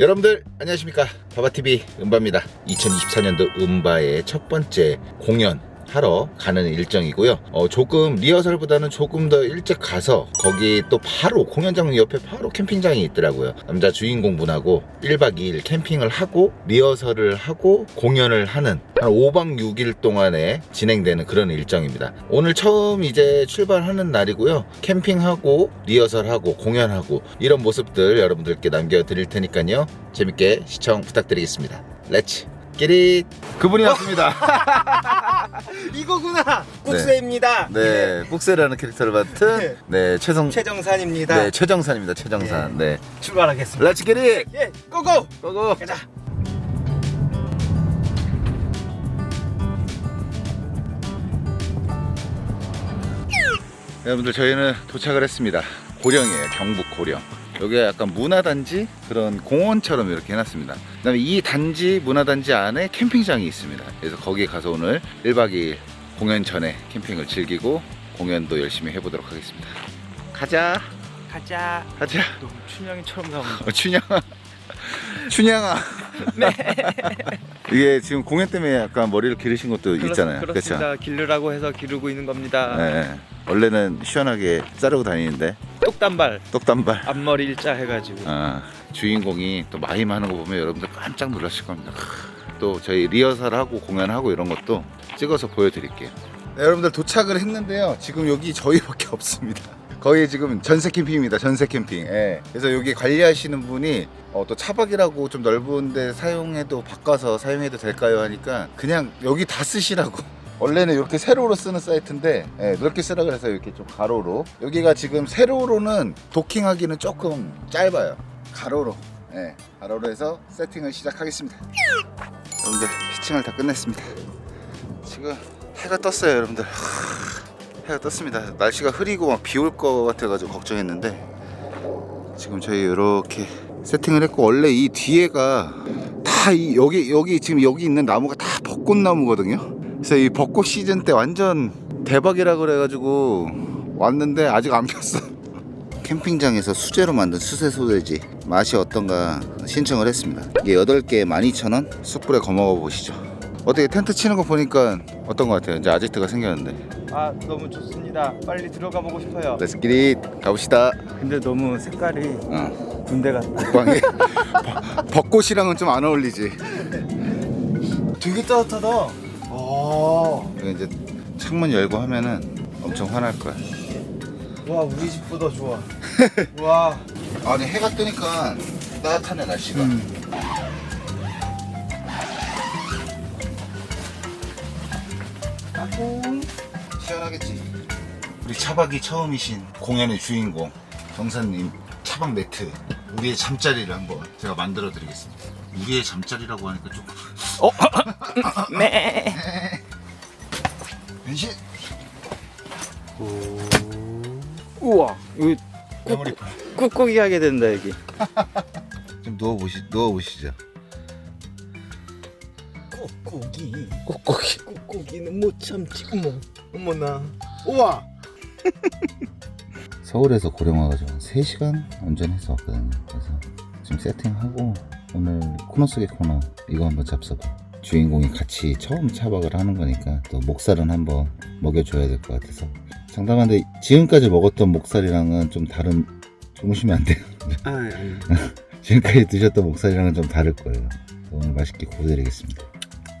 여러분들 안녕하십니까? 바바TV 음바입니다. 2024년도 음바의 첫 번째 공연 하러 가는 일정이고요. 어, 조금 리허설보다는 조금 더 일찍 가서 거기 또 바로 공연장 옆에 바로 캠핑장이 있더라고요. 남자 주인공분하고 1박 2일 캠핑을 하고 리허설을 하고 공연을 하는 한 5박 6일 동안에 진행되는 그런 일정입니다. 오늘 처음 이제 출발하는 날이고요. 캠핑하고 리허설하고 공연하고 이런 모습들 여러분들께 남겨드릴 테니까요. 재밌게 시청 부탁드리겠습니다. 렛츠 끼리 그분이 왔습니다 이거구나 국세입니다. 네, 국세라는 캐릭터를 맡은 네 최성 최정산입니다. 네 최정산입니다. 최정산. 네. 출발하겠습니다. 렛츠 기릿. 예, 고고. 고고. 가자. 여러분들 저희는 도착을 했습니다. 고령이에요. 경북 고령. 여기가 약간 문화단지 그런 공원처럼 이렇게 해놨습니다. 그다음에 이 단지 문화단지 안에 캠핑장이 있습니다. 그래서 거기 가서 오늘 1박 2일 공연 전에 캠핑을 즐기고 공연도 열심히 해보도록 하겠습니다. 가자. 가자. 가자. 너무 춘향이처럼 나온다. 어, 춘향아. 춘향아. 네. 이게 지금 공연 때문에 약간 머리를 기르신 것도 있잖아요. 그렇습니다. 그렇죠? 기르라고 해서 기르고 있는 겁니다. 네. 원래는 시원하게 자르고 다니는데 똑단발 똑단발. 앞머리 일자 해가지고. 아, 주인공이 또 마임 하는 거 보면 여러분들 깜짝 놀라실 겁니다. 크, 또 저희 리허설하고 공연하고 이런 것도 찍어서 보여드릴게요. 네, 여러분들 도착을 했는데요. 지금 여기 저희밖에 없습니다. 거의 지금 전세 캠핑입니다. 전세 캠핑. 예. 그래서 여기 관리하시는 분이 어, 또 차박이라고 좀 넓은데 사용해도 바꿔서 사용해도 될까요 하니까 그냥 여기 다 쓰시라고. 원래는 이렇게 세로로 쓰는 사이트인데 예, 넓게 쓰라 그래서 이렇게 좀 가로로 여기가 지금 세로로는 도킹하기는 조금 짧아요 가로로 예, 가로로 해서 세팅을 시작하겠습니다 여러분들 피칭을 다 끝냈습니다 지금 해가 떴어요 여러분들 하, 해가 떴습니다 날씨가 흐리고 막 비 올 것 같아가지고 걱정했는데 지금 저희 이렇게 세팅을 했고 원래 이 뒤에가 다 이 여기 여기 지금 여기 있는 나무가 다 벚꽃나무거든요. 그래서 이 벚꽃 시즌 때 완전 대박이라 그래가지고 왔는데 아직 안 폈어. 캠핑장에서 수제로 만든 수세 소세지 맛이 어떤가 신청을 했습니다. 이게 8개에 12,000원. 숯불에 거먹어 보시죠. 어떻게 텐트 치는 거 보니까 어떤 것 같아요? 이제 아지트가 생겼는데. 아 너무 좋습니다. 빨리 들어가 보고 싶어요. Let's get it. 가봅시다. 근데 너무 색깔이 어. 군대 같다. 국방에 벚꽃이랑은 좀 안 어울리지. 되게 따뜻하다. 와, 이거 이제 창문 열고 하면은 엄청 화날 거야. 와 우리 집보다 좋아. 와. 아니 해가 뜨니까 따뜻하네 날씨가. 시 하겠지. 우리 차박이 처음이신 공연의 주인공 정사님 차박 매트 우리의 잠자리를 한번 제가 만들어 드리겠습니다. 우리의 잠자리라고 하니까 조금 어? 네. 변신. 우와, 여기 메모리 꾹꾹이 하게 된다 여기. 좀 누워 보시 누워 보시죠. 꾹꾹이. 꾹꾹이. 꾹꾹이는 못 참지. 어머, 어머나. 우와. 서울에서 고령 와가지고 한 3시간 운전해서 왔거든요. 그래서 지금 세팅하고 오늘 코너 속의 코너 이거 한번 잡숴봐. 주인공이 같이 처음 차박을 하는 거니까 또 목살은 한번 먹여줘야 될 것 같아서 장담한데 지금까지 먹었던 목살이랑은 좀 다른 주무시면 안 돼요. 아, 아니. 지금까지 드셨던 목살이랑은 좀 다를 거예요. 오늘 맛있게 구워드리겠습니다.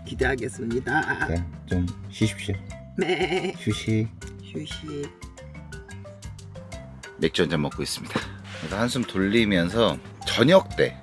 기대하겠습니다. 자, 좀 쉬십시오. 네. 휴식. 휴식. 맥주 한 잔 먹고 있습니다. 그래서 한숨 돌리면서 저녁 때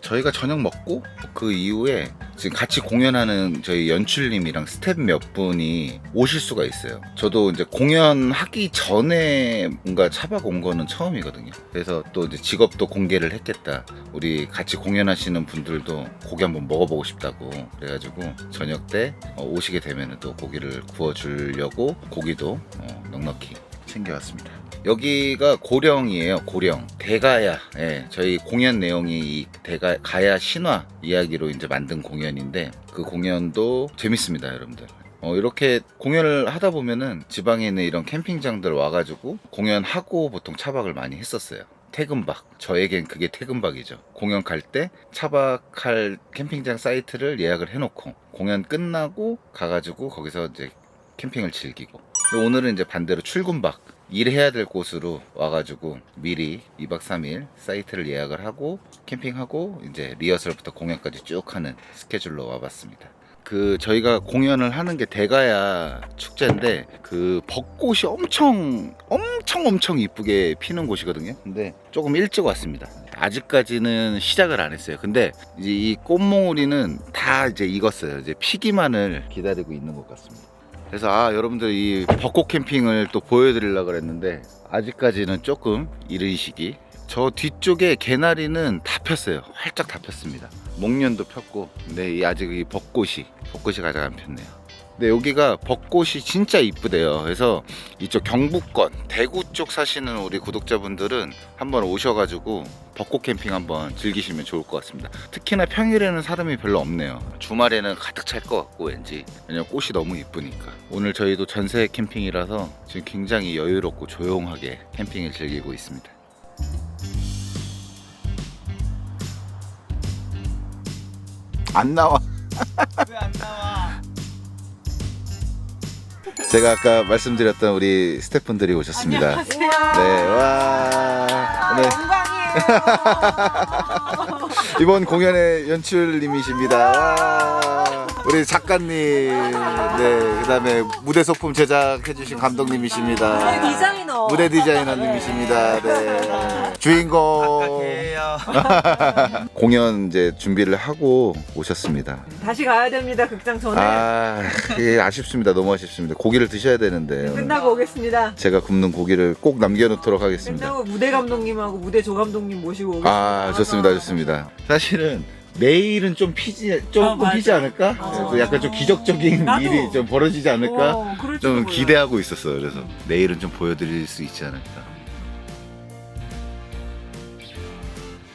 저희가 저녁 먹고 그 이후에 지금 같이 공연하는 저희 연출님이랑 스텝 몇 분이 오실 수가 있어요. 저도 이제 공연하기 전에 뭔가 차박 온 거는 처음이거든요. 그래서 또 이제 직업도 공개를 했겠다. 우리 같이 공연하시는 분들도 고기 한번 먹어보고 싶다고 그래가지고 저녁 때 어, 오시게 되면 또 고기를 구워주려고 고기도 어, 넉넉히 챙겨왔습니다. 여기가 고령이에요. 고령 대가야. 예, 저희 공연 내용이 이 대가 가야 신화 이야기로 이제 만든 공연인데 그 공연도 재밌습니다, 여러분들. 어, 이렇게 공연을 하다 보면은 지방에 있는 이런 캠핑장들 와가지고 공연하고 보통 차박을 많이 했었어요. 퇴근박. 저에겐 그게 퇴근박이죠. 공연 갈 때 차박할 캠핑장 사이트를 예약을 해놓고 공연 끝나고 가가지고 거기서 이제 캠핑을 즐기고 오늘은 이제 반대로 출근박 일해야 될 곳으로 와가지고 미리 2박 3일 사이트를 예약을 하고 캠핑하고 이제 리허설부터 공연까지 쭉 하는 스케줄로 와봤습니다. 그 저희가 공연을 하는 게 대가야 축제인데 그 벚꽃이 엄청 엄청 엄청 이쁘게 피는 곳이거든요. 근데 조금 일찍 왔습니다. 아직까지는 시작을 안 했어요. 근데 이 꽃몽우리는 다 이제 익었어요. 이제 피기만을 기다리고 있는 것 같습니다. 그래서 아 여러분들 이 벚꽃 캠핑을 또 보여드리려고 그랬는데 아직까지는 조금 이른 시기. 저 뒤쪽에 개나리는 다 폈어요. 활짝 다 폈습니다. 목련도 폈고 근데 이 아직 이 벚꽃이 벚꽃이 가장 안 폈네요 근데 여기가 벚꽃이 진짜 이쁘대요. 그래서 이쪽 경북권 대구 쪽 사시는 우리 구독자분들은 한번 오셔가지고 벚꽃 캠핑 한번 즐기시면 좋을 것 같습니다. 특히나 평일에는 사람이 별로 없네요. 주말에는 가득 찰 것 같고 왠지. 왜냐면 꽃이 너무 이쁘니까. 오늘 저희도 전세 캠핑이라서 지금 굉장히 여유롭고 조용하게 캠핑을 즐기고 있습니다. 안 나와. 왜 안 나와? 제가 아까 말씀드렸던 우리 스태프분들이 오셨습니다 네, 와. 네. 영광이에요. 이번 공연의 연출님이십니다. 와. 우리 작가님, 네, 그다음에 무대 소품 제작해주신 감독님이십니다. 디자이너. 무대 디자이너님이십니다. 네. 주인공. 공연 이제 준비를 하고 오셨습니다. 다시 가야 됩니다 극장 전에 아, 예, 아쉽습니다. 너무 아쉽습니다. 고기를 드셔야 되는데 오늘 끝나고 오겠습니다 제가 굽는 고기를 꼭 남겨놓도록 하겠습니다. 끝나고 무대 감독님하고 무대 조 감독님 모시고 오겠습니다 아 좋습니다 좋습니다 사실은 내일은 좀 피지 조금 어, 피지 맞아. 않을까 어. 그래서 약간 좀 기적적인 나도. 일이 좀 벌어지지 않을까 어, 좀 몰라요. 기대하고 있었어요 그래서 내일은 좀 보여드릴 수 있지 않을까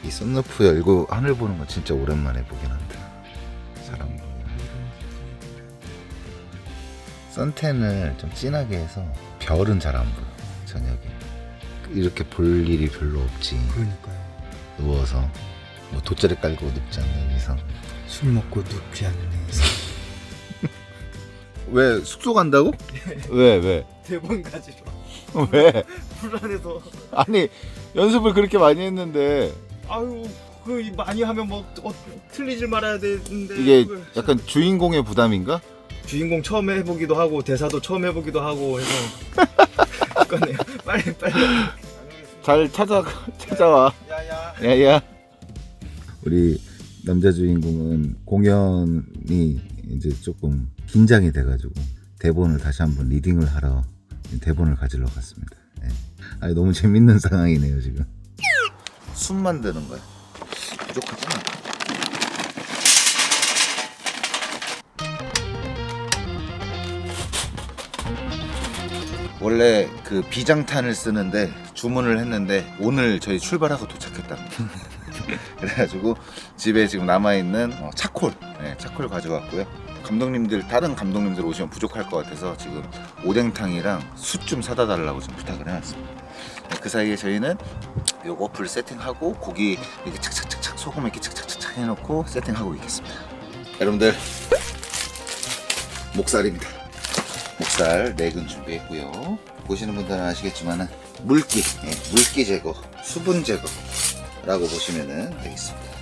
이 썬루프 열고 하늘 보는 거 진짜 오랜만에 보긴 한다 사람 선텐을 좀 진하게 해서 별은 잘 안 보여 저녁에 이렇게 볼 일이 별로 없지 그러니까요. 누워서 뭐 돗자리 깔고 눕지 않는 이상 술 먹고 눕지 않는 이상. 왜 숙소 간다고? 왜 왜? 대본 가지러. 왜? 불안해서. 아니 연습을 그렇게 많이 했는데 아유 그 많이 하면 뭐 어, 틀리질 말아야 되는데. 이게 그걸 약간 주인공의 부담인가? 주인공 처음 해보기도 하고 대사도 처음 해보기도 하고 해서. 그거네요. 빨리 빨리. 잘 찾아 찾아와 야야. 야야 우리 남자 주인공은 공연이 이제 조금 긴장이 돼가지고 대본을 다시 한번 리딩을 하러 대본을 가지러 갔습니다. 네. 아니 너무 재밌는 상황이네요 지금. 숨 만 드는 거야. 부족하지? 원래 그 비장탄을 쓰는데 주문을 했는데 오늘 저희 출발하고 도착했답니다. 그래가지고 집에 지금 남아있는 어, 차콜, 네, 차콜 가져왔고요. 감독님들 다른 감독님들 오시면 부족할 것 같아서 지금 오뎅탕이랑 숯 좀 사다 달라고 좀 부탁을 해놨습니다. 네, 그 사이에 저희는 요거 불 세팅하고 고기 이렇게 착착착착 소금 이렇게 착착착착 해놓고 세팅하고 있겠습니다. 여러분들 목살입니다. 목살 내근 준비했고요. 보시는 분들은 아시겠지만 물기, 예, 물기 제거, 수분 제거 라고 보시면 되겠습니다.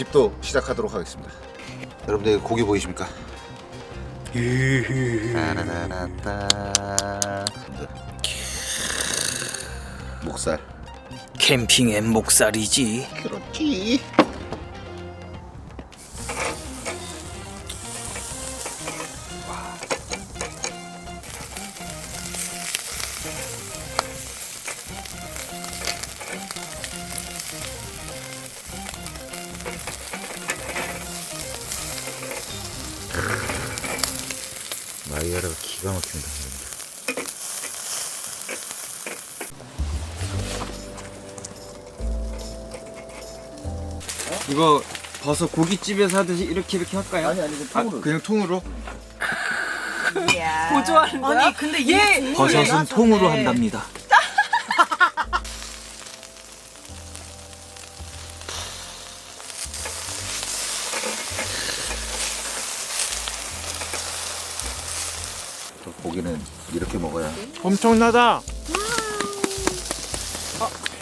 집도 시작하도록 하겠습니다. 여러분들 고기 보이십니까? 따라라라따. 목살. 캠핑엔 목살이지. 그렇지. 기가 막힙니다. 이거 버섯 고깃집에서 하듯이 이렇게 이렇게 할까요? 아니 아니 아, 그냥 통으로? 보조하는 거야? 아니 근데 얘얘 버섯은 통으로 한답니다. 엄청나다.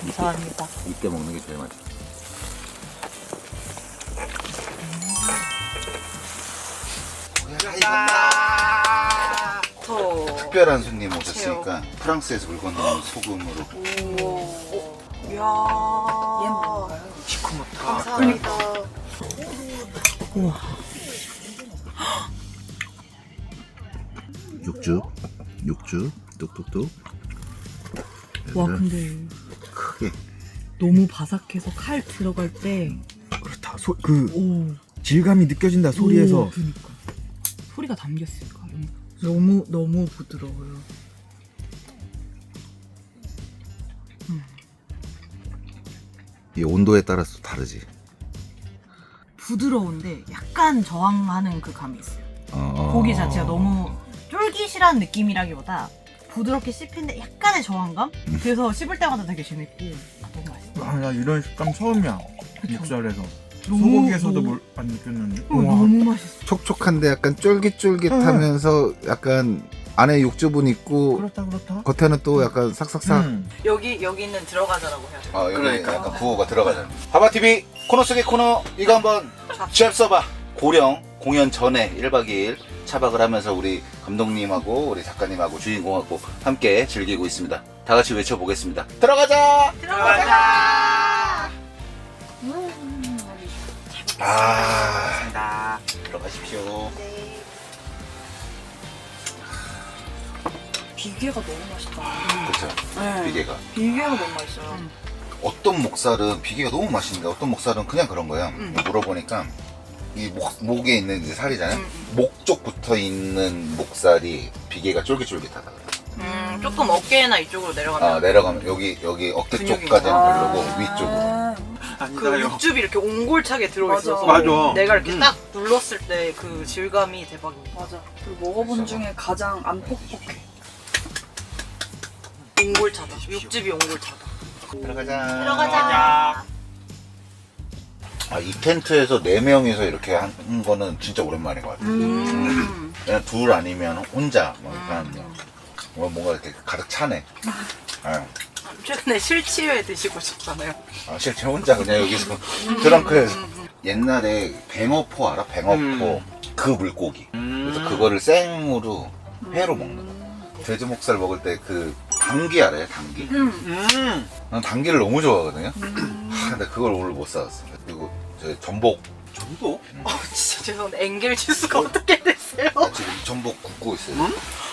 감사합니다. 이때 먹는 게 제일 맛있어. 더. 특별한 손님 오셨으니까 프랑스에서 물건 넣은 소금으로 이야. 시커멓다. 감사합니다. 육즙, 육즙, 뚝뚝뚝. 와 근데 크게 너무 바삭해서 칼 들어갈 때 그렇다. 소, 그 오. 질감이 느껴진다 소리에서. 오, 그니까 소리가 담겼을까 너무 너무 부드러워요. 이 온도에 따라서 다르지. 부드러운데 약간 저항하는 그 감이 있어요. 어. 고기 자체가 너무 쫄깃이란 느낌이라기보다 부드럽게 씹히는데 약간의 저항감? 음. 그래서 씹을 때마다 되게 재밌고 아, 너무 맛있어. 아, 나 이런 식감 처음이야. 육살에서. 너무- 소고기에서도 너무- 뭘 안 느꼈는데. 어, 너무 맛있어. 촉촉한데 약간 쫄깃쫄깃하면서 약간 안에 육즙은 있고 그렇다 그렇다. 겉에는 또 약간 삭삭삭. 음. 여기 여기는 들어가자라고 해야 돼. 아, 여기 그러니까. 약간 구호가 들어가잖아. 하바TV 코너 속의 코너 이거 한번 쥐압 써봐. 고령 공연 전에 1박 2일 차박을 하면서 우리 감독님하고 우리 작가님하고 주인공하고 함께 즐기고 있습니다. 다 같이 외쳐보겠습니다. 들어가자! 들어가자. 아, 들어가십시오. 비계가 너무 맛있다. 그렇죠. 네. 비계가. 비계가 너무 맛있어요. 어떤 목살은 비계가 너무 맛있는데 어떤 목살은 그냥 그런 거예요. 물어보니까 이 목, 목에 있는 이제 살이잖아요. 목쪽 붙어 있는 목살이 비계가 쫄깃쫄깃하다. 그래요. 음, 조금 어깨나 이쪽으로 내려가면 아 내려가면 여기 여기 어깨 근육이 쪽까지는 있구나. 별로고 위쪽으로. 그 육즙이 이렇게 옹골차게 들어있어서 맞아. 내가 이렇게 딱 눌렀을 때 그 질감이 대박이야. 맞아. 그리고 먹어본 중에 가장 안 퍽퍽해. 옹골차다. 육즙이 옹골차다. 들어가자. 들어가자. 아, 이 텐트에서 네 명이서 이렇게 한 거는 진짜 오랜만인 것 같아요. 음. 그냥 둘 아니면 혼자 뭐 이렇게 하는 거. 뭐 뭔가 이렇게 가득 차네. 아, 최근에 실치회 드시고 싶잖아요. 아, 실제 혼자 그냥 여기서 트렁크에서 옛날에 뱅어포 알아? 뱅어포 그 물고기. 그래서 그거를 생으로 회로 먹는 거. 돼지 목살 먹을 때 그 당귀 알아요? 당귀. 음. 난 당귀를 너무 좋아하거든요. 하, 근데 그걸 오늘 못 사왔어. 그리고 저 전복. 전복? 어, 진짜 죄송한데 엥겔 주스가 어떻게 됐어요? 나 지금 전복 굽고 있어요.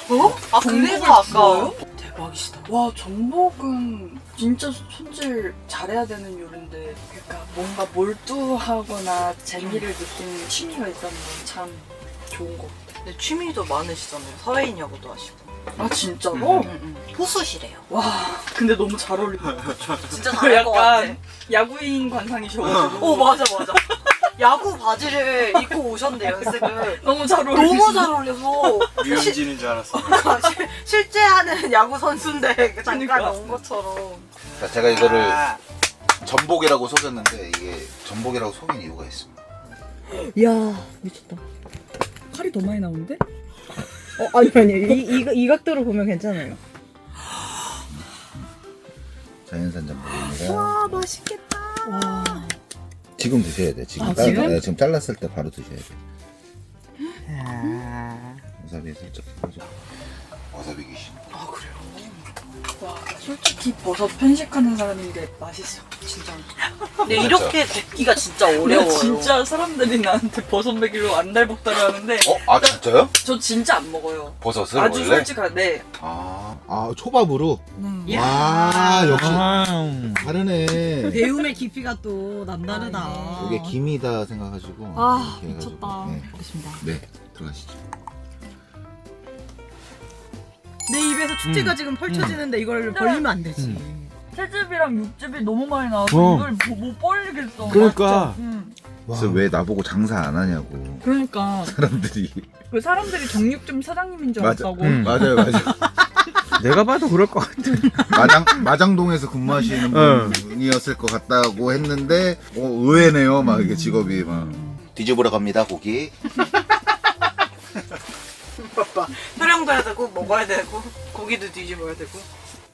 어? 아 그래서 아까워요? 대박이시다. 와 전복은 진짜 손질 잘해야 되는 요리인데 그러니까 뭔가 몰두하거나 재미를 느끼는 취미가 있다는 건 참 좋은 것 같아. 근데 취미도 많으시잖아요. 사회인 야구도 하시고. 아 진짜로? 응, 응. 포수시래요. 와 근데 너무 잘 어울린다. 진짜 잘할 것 같아. 약간 야구인 관상이셔가지고 오 맞아 맞아. 야구 바지를 입고 오셨는데 연습을 너무 잘 어울리시. 너무 잘 어울려서 유현진인 줄 알았어. 실- 실제 하는 야구 선수인데 잠깐 그러니까. 온 것처럼. 자, 제가 이거를 전복이라고 속였는데 이게 전복이라고 속인 이유가 있습니다. 야 미쳤다. 칼이 더 많이 나오는데? 어 아니 아니 이, 이, 이 각도로 보면 괜찮아요. 자연산 전복입니다. 와 맛있겠다. 와. 지금 드셔야 돼. 지금 아, 딸- 지금? 네, 지금 잘랐을 때 바로 드셔야 돼. 와사비 살짝 뿌려줘. 와사비 귀신. 아 그래요? 와 솔직히 버섯 편식하는 사람인데 맛있어 진짜. 근데. 이렇게 뵙기가 진짜 어려워요. 진짜 사람들이 나한테 버섯 먹이로 안달 복달을 하는데 어? 아 진짜요? 저 진짜 안 먹어요. 버섯을 아주 원래? 솔직한데 아, 아 초밥으로. 네. 와 역시 아. 다르네. 배움의 깊이가 또 남다르다. 이게 김이다 생각하시고. 아, 이렇게 해가지고. 미쳤다. 네. 알겠습니다. 네, 들어가시죠. 내 입에서 축제가 지금 펼쳐지는데 이걸 벌리면 안 되지. 채즙이랑 육즙이 너무 많이 나와서 어. 이걸 못, 못 벌리겠어. 그러니까. 응. 그래서 왜 나보고 장사 안 하냐고 그러니까 사람들이 그 사람들이 정육점 사장님인 줄 맞아. 알았다고. 음. 맞아요 맞아요 내가 봐도 그럴 것 같아. 마장 마장동에서 근무하시는 응. 분이었을 것 같다고 했는데 어, 의외네요 막 이게 직업이 막 뒤집으러 갑니다 고기 촬영도 해야 되고 먹어야 되고 고기도 뒤집어야 되고.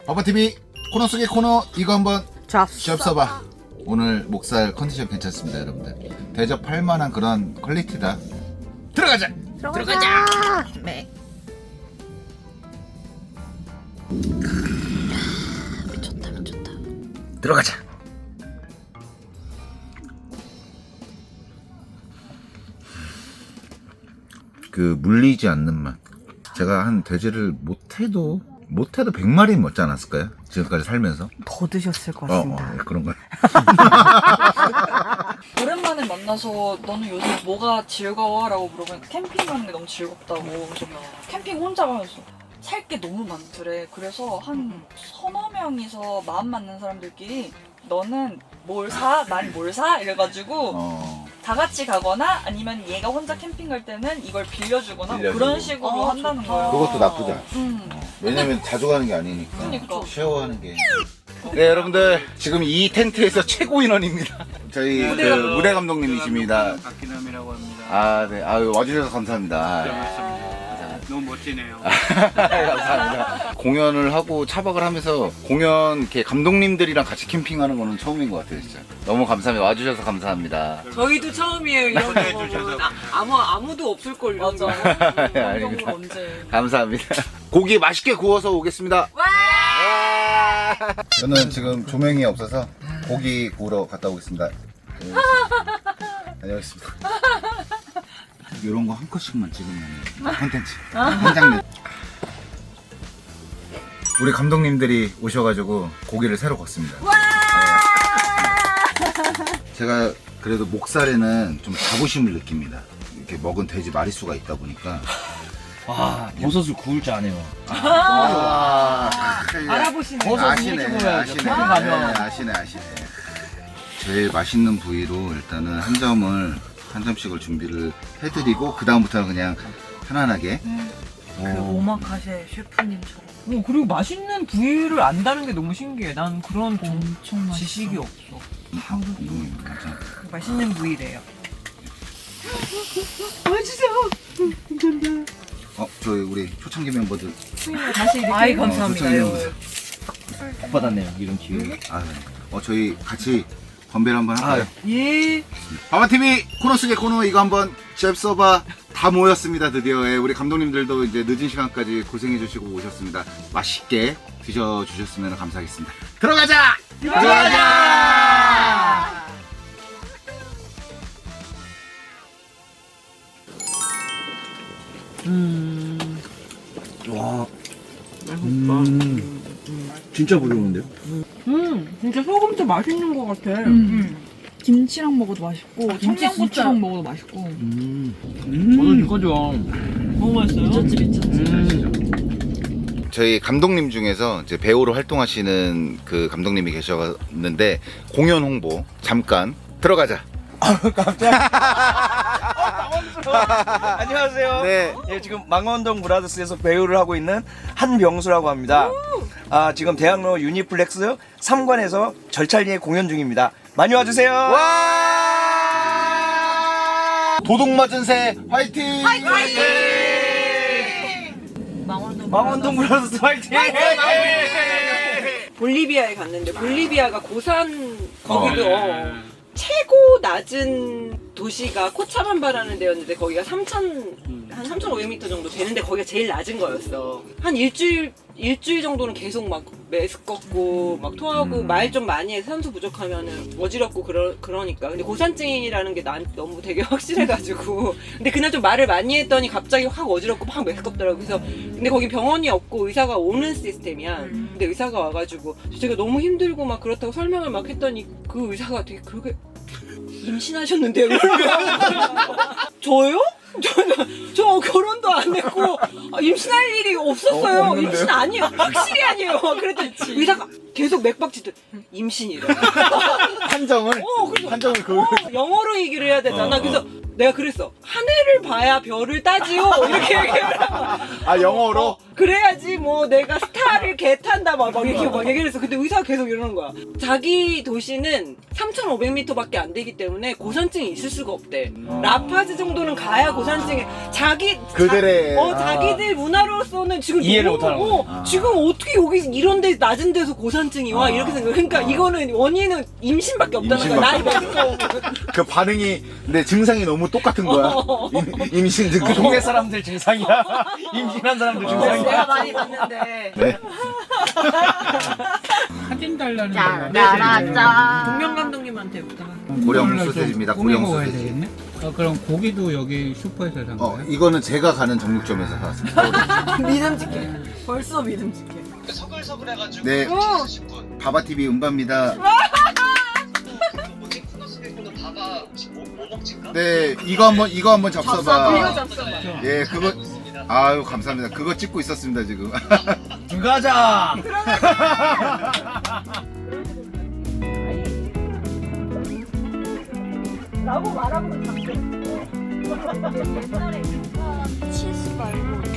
바바TV 코너 속의 코너 이거 한번 잡. 샵서봐 오늘 목살 컨디션 괜찮습니다 여러분들 대접할 만한 그런 퀄리티다 들어가자 들어가자. 네. 들어가자 그 물리지 않는 맛 제가 한 돼지를 못해도 못해도 100마리 먹지 않았을까요? 지금까지 살면서 더 드셨을 것 어, 같습니다. 어 그런 거 오랜만에 만나서 너는 요새 뭐가 즐거워? 라고 물어보니까 캠핑 가는 게 너무 즐겁다고. 그래서 캠핑 혼자 가면서 살 게 너무 많더래. 그래서 한 서너 명이서 마음 맞는 사람들끼리 너는 뭘 사? 난 뭘 사? 이래가지고 어. 다 같이 가거나 아니면 얘가 혼자 캠핑 갈 때는 이걸 빌려주거나 뭐 빌려주고. 그런 식으로 아, 한다는 좋다. 거예요. 그것도 나쁘지 않아 음. 왜냐면 자주 가는 게 아니니까 그러니까. 쉐어하는 게. 네 여러분들 지금 이 텐트에서 최고 인원입니다. 저희 무대 그 감독. 무대 감독님이십니다. 박기남이라고 합니다. 아 네, 아유 와주셔서 감사합니다. 반갑습니다. 너무 멋지네요. 감사합니다. 공연을 하고 차박을 하면서 공연 이렇게 감독님들이랑 같이 캠핑하는 거는 처음인 것 같아요, 진짜. 너무 감사합니다. 와주셔서 감사합니다. 저희도 처음이에요 이런 초대해 거. 주셔서 아, 아무 아무도 없을 걸 이런 거. 맞아. 네, 이런 아닙니다. 경우는 언제. 감사합니다. 고기 맛있게 구워서 오겠습니다. 와! 저는 지금 조명이 없어서 고기 구우러 갔다 오겠습니다. 네, 다녀오겠습니다. 이런 거 한 컷씩만 찍으면 컨텐츠 한 장면. 우리 감독님들이 오셔가지고 고기를 새로 걷습니다. 네. 제가 그래도 목살에는 좀 자부심을 느낍니다. 이렇게 먹은 돼지 마리수가 있다 보니까 와 버섯을 구울 줄 아네요. 아, 알아보시네. 아시네, 이렇게 보면 아시네, 캠핑 가면. 네, 아시네, 아시네. 제일 맛있는 부위로 일단은 한 점을 한 점씩을 준비를 해드리고 그 다음부터는 그냥 편안하게. 그 오마카세 셰프님처럼. 어, 그리고 맛있는 부위를 안다는 게 너무 신기해. 난 그런 좀 엄청 맛있어. 지식이 없어. 음, 맞아. 맛있는 부위래요. 어, 저희 우리 초창기 멤버들. 다시 이렇게. 아이, 어, 감사합니다. 아유. 멤버들. 복 받았네요 이런 기회. 아, 네. 어, 저희 같이 건배를 한번 할까요? 예. 바바TV 코너 속의 코너 이거 한번 잽서바 다 모였습니다 드디어. 예, 우리 감독님들도 이제 늦은 시간까지 고생해 주시고 오셨습니다. 맛있게 드셔 주셨으면 감사하겠습니다. 들어가자! 들어가자! 와. 음, 진짜 부드러운데요? 음, 진짜 소금도 맛있는 것 같아. 음. 김치랑 먹어도 맛있고 김치 청양고추랑 먹어도 맛있고. 음. 버섯 이거죠. 너무 맛있어요. 미쳤지 미쳤지. 저희 감독님 중에서 이제 배우로 활동하시는 그 감독님이 계셨는데 공연 홍보 잠깐 들어가자 안녕하세요. 네. 예, 지금 망원동 브라더스에서 배우를 하고 있는 한병수라고 합니다. 아, 지금 대학로 유니플렉스 3관에서 절찬리에 공연 중입니다. 많이 와주세요. 도둑 맞은 새 화이팅 망원동 브라더스 화이팅! 볼리비아에 갔는데 볼리비아가 고산 거기도 어. 어, 최고 낮은 도시가 코차반바라는 데였는데 거기가 3천 한 3,500m 정도 되는데 거기가 제일 낮은 거였어. 한 일주일 일주일 정도는 계속 막 메스껍고 막 토하고 말 좀 많이 해서 산소 부족하면은 어지럽고 그러 그러니까. 근데 고산증이라는 게 난 너무 되게 확실해가지고. 근데 그날 좀 말을 많이 했더니 갑자기 확 어지럽고 막 메스껍더라고. 그래서 근데 거기 병원이 없고 의사가 오는 시스템이야. 근데 의사가 와가지고 제가 너무 힘들고 막 그렇다고 설명을 막 했더니 그 의사가 되게 그렇게 임신하셨는데요. 저요? 저 결혼도 안 했고 아, 임신할 일이 없었어요. 어, 없는데요? 임신 아니에요. 확실히 아니에요. 그랬더니 의사가 계속 맥박치듯 임신이래. 판정을 어, 그래서 판정을 그 어, 영어로 얘기를 해야 되잖아. 어, 그래서 내가 그랬어. 하늘을 봐야 별을 따지요. 이렇게 얘기를 하고. 아 영어로 어, 그래야지 뭐 내가 스타를 개 탄다 막, 막 이렇게 막 얘기를 했어. 근데 의사가 계속 이러는 거야. 자기 도시는 3,500m밖에 안 되기 때문에 고산증이 있을 수가 없대. 라파즈 정도는 가야 고산증이 자기 그들의- 자, 어 아. 자기들 문화로서는 지금 이해를 너무, 못하는 거지. 어, 아. 지금 어떻게 여기 이런 데 낮은 데서 고산증이 와 아. 이렇게 생각. 그러니까 이거는 원인은 임신밖에 없다는 거야. 나이 먹고. 그 반응이 내 증상이 너무 똑같은 거야. 임- 임신 증상. 동네 사람들 증상이야. 임신한 사람들 증상이야. 내가 많이 봤는데. 네. 사진 달라는 짜라짜. 동명 감독님한테 부탁. 고령 소세지입니다. 고령 소세지. 되겠네. 어, 그럼 고기도 여기 슈퍼에서 산 어 거예요? 이거는 제가 가는 정육점에서 사왔습니다. 믿음직해. 벌써 믿음직해. 네. 바바 TV 은바입니다. 네, 이거 한번 이거 한번 접서봐. 예, 그거 아유 감사합니다. 그거 찍고 있었습니다 지금. 가자. 라고 말하고는 잡혀. 아,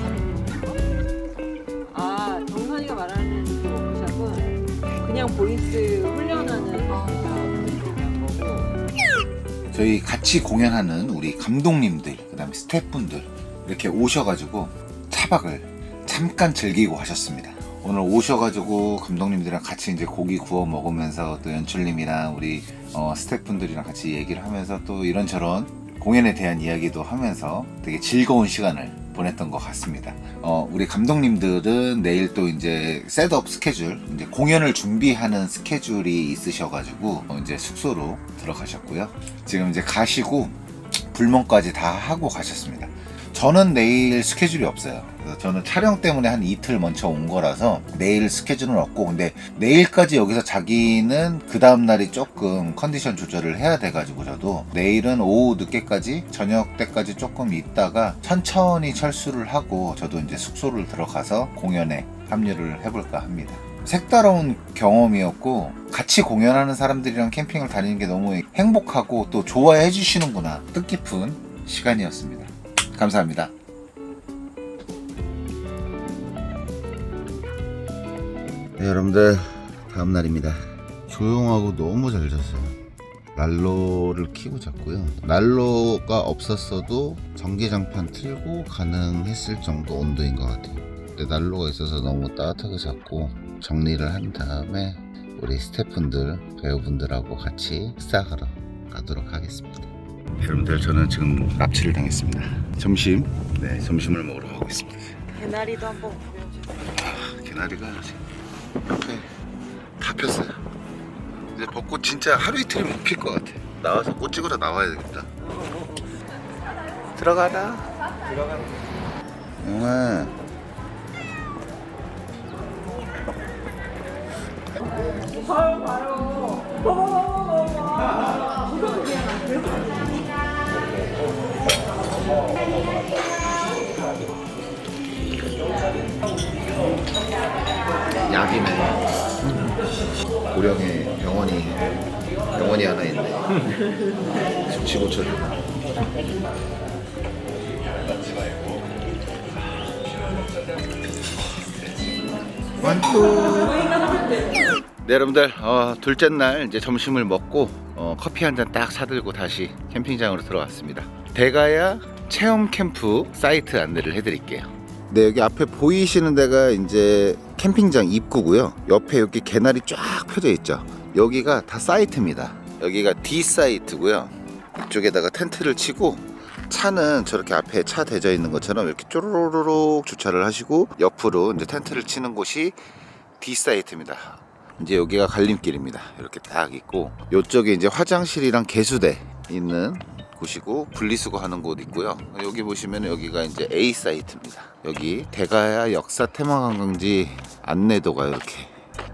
보이스 훈련하는 그런 거고. 저희 같이 공연하는 우리 감독님들, 그다음에 스태프분들 이렇게 오셔가지고 차박을 잠깐 즐기고 가셨습니다. 오늘 오셔가지고 감독님들이랑 같이 이제 고기 구워 먹으면서 또 연출님이랑 우리 어, 스태프분들이랑 같이 얘기를 하면서 또 이런저런 공연에 대한 이야기도 하면서 되게 즐거운 시간을 보냈던 것 같습니다. 어, 우리 감독님들은 내일 또 이제 셋업 스케줄, 이제 공연을 준비하는 스케줄이 있으셔가지고 어, 이제 숙소로 들어가셨고요. 지금 이제 가시고 불멍까지 다 하고 가셨습니다. 저는 내일 스케줄이 없어요. 저는 촬영 때문에 한 이틀 먼저 온 거라서 내일 스케줄은 없고 근데 내일까지 여기서 자기는 그 다음 날이 조금 컨디션 조절을 해야 돼가지고 저도 내일은 오후 늦게까지 저녁 때까지 조금 있다가 천천히 철수를 하고 저도 이제 숙소를 들어가서 공연에 합류를 해볼까 합니다. 색다른 경험이었고 같이 공연하는 사람들이랑 캠핑을 다니는 게 너무 행복하고 또 좋아해 주시는구나 뜻깊은 시간이었습니다. 감사합니다. 네, 여러분들 다음 날입니다. 조용하고 너무 잘 잤어요. 난로를 켜고 잤고요. 난로가 없었어도 전기장판 틀고 가능했을 정도 온도인 것 같아요. 근데 난로가 있어서 너무 따뜻하게 잤고 정리를 한 다음에 우리 스태프분들, 배우분들하고 같이 식사하러 가도록 하겠습니다. 여러분들 저는 지금 납치를 당했습니다. 점심, 네 점심을 먹으러 가고 있습니다. 개나리도 한번 구해줘. 개나리가 지금 옆에 다 폈어요. 이제 벚꽃 진짜 하루 이틀이면 못필 것 같아. 나와서 꽃 찍으러 나와야 되겠다. 들어가라. 들어가라. 영아. 약이네. 고령에 병원이 병원이 하나 있네. 지금 지고쳐 완투. 네 여러분들 어, 둘째 날 이제 점심을 먹고 어, 커피 한 잔 딱 사들고 다시 캠핑장으로 들어왔습니다. 대가야 체험 캠프 사이트 안내를 해드릴게요. 네 여기 앞에 보이시는 데가 이제 캠핑장 입구고요. 옆에 여기 개나리 쫙 펴져 있죠. 여기가 다 사이트입니다. 여기가 D 사이트고요. 이쪽에다가 텐트를 치고 차는 저렇게 앞에 차 대져 있는 것처럼 이렇게 쪼로로록 주차를 하시고 옆으로 이제 텐트를 치는 곳이 D 사이트입니다. 이제 여기가 갈림길입니다. 이렇게 딱 있고 이쪽에 이제 화장실이랑 개수대 있는 곳이고 분리수거 하는 곳 있고요. 여기 보시면 여기가 이제 A 사이트입니다. 여기 대가야 역사 테마관광지 안내도가 이렇게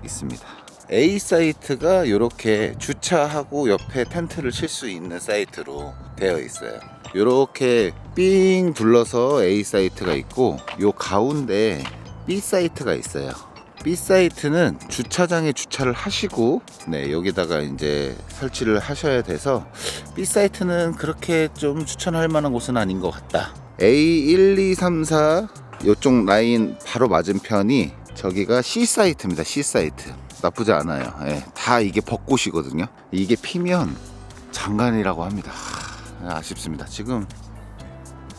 있습니다. A 사이트가 이렇게 주차하고 옆에 텐트를 칠 수 있는 사이트로 되어 있어요. 이렇게 삥 둘러서 A 사이트가 있고 요 가운데 B 사이트가 있어요. B 사이트는 주차장에 주차를 하시고 네 여기다가 이제 설치를 하셔야 돼서 B 사이트는 그렇게 좀 추천할 만한 곳은 아닌 것 같다. A 1, 2, 3, 4 요쪽 라인 바로 맞은편이 저기가 C 사이트입니다. C 사이트 나쁘지 않아요. 예, 다 이게 벚꽃이거든요. 이게 피면 장관이라고 합니다. 하, 아쉽습니다. 지금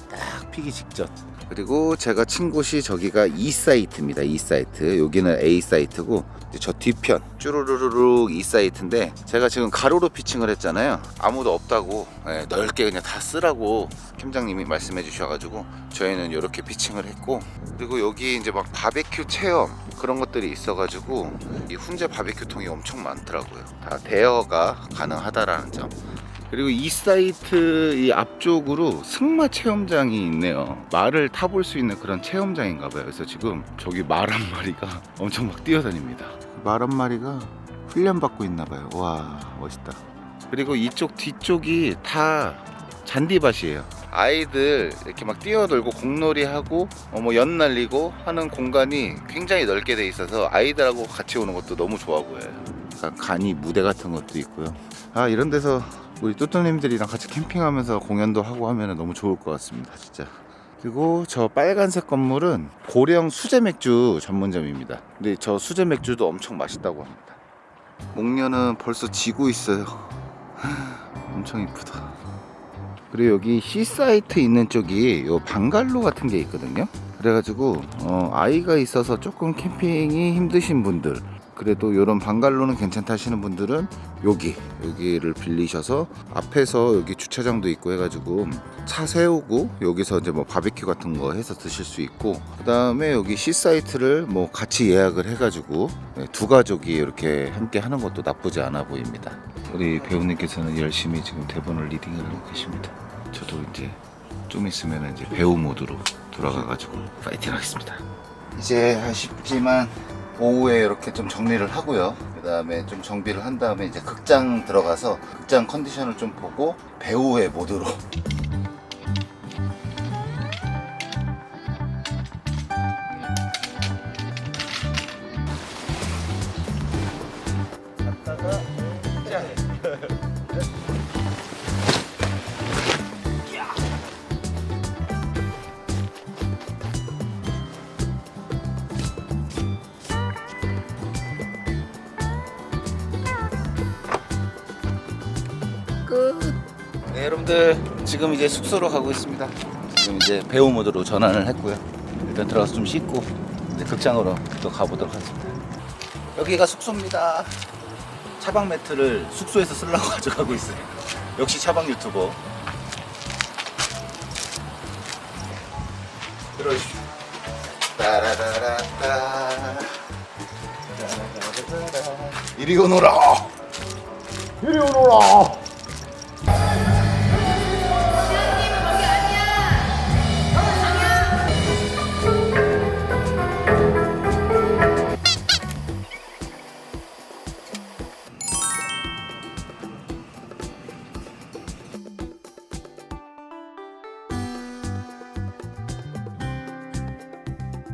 딱 피기 직전. 그리고 제가 친 곳이 저기가 E 사이트입니다. E 사이트. 여기는 A 사이트고 저 뒤편 쭈루루루룩 E 사이트인데 제가 지금 가로로 피칭을 했잖아요. 아무도 없다고 예, 넓게 그냥 다 쓰라고 팀장님이 말씀해 주셔가지고 저희는 이렇게 피칭을 했고 그리고 여기 이제 막 바베큐 체험 그런 것들이 있어가지고 이 훈제 바베큐 통이 엄청 많더라고요. 다 대여가 가능하다라는 점. 그리고 이 사이트 이 앞쪽으로 승마 체험장이 있네요. 말을 타볼 수 있는 그런 체험장인가 봐요. 그래서 지금 저기 말 한 마리가 엄청 막 뛰어다닙니다. 말 한 마리가 훈련받고 있나 봐요. 와, 멋있다. 그리고 이쪽 뒤쪽이 다 잔디밭이에요. 아이들 이렇게 막 뛰어놀고 공놀이 하고 어, 뭐 연 날리고 하는 공간이 굉장히 넓게 돼 있어서 아이들하고 같이 오는 것도 너무 좋아 보여요. 약간 간이 무대 같은 것도 있고요. 아 이런 데서 우리 뚜뚜님들이랑 같이 캠핑하면서 공연도 하고 하면 너무 좋을 것 같습니다. 진짜. 그리고 저 빨간색 건물은 고령 수제 맥주 전문점입니다. 근데 저 수제 맥주도 엄청 맛있다고 합니다. 목련은 벌써 지고 있어요. 엄청 이쁘다. 그리고 여기 C 사이트 있는 쪽이 요 방갈로 같은 게 있거든요. 그래가지고 어, 아이가 있어서 조금 캠핑이 힘드신 분들 그래도 이런 방갈로는 괜찮다 하시는 분들은 여기 여기를 빌리셔서 앞에서 여기 주차장도 있고 해가지고 차 세우고 여기서 이제 뭐 바베큐 같은 거 해서 드실 수 있고 그 다음에 여기 C 사이트를 뭐 같이 예약을 해가지고 네, 두 가족이 이렇게 함께 하는 것도 나쁘지 않아 보입니다. 우리 배우님께서는 열심히 지금 대본을 리딩을 하고 계십니다. 저도 이제 좀 있으면 이제 배우 모드로 돌아가가지고 파이팅 하겠습니다. 이제 아쉽지만 오후에 이렇게 좀 정리를 하고요. 그 다음에 좀 정비를 한 다음에 이제 극장 들어가서 극장 컨디션을 좀 보고 배우의 모드로 네, 여러분들 지금 이제 숙소로 가고 있습니다. 지금 이제 배우 모드로 전환을 했고요. 일단 들어가서 좀 씻고 이제 극장으로 또 가보도록 하겠습니다. 여기가 숙소입니다. 차박 매트를 숙소에서 쓰려고 가져가고 있어요. 역시 차박 유튜버. 들어주십시오. 따라라라따. 이리 오너라. 이리 오너라.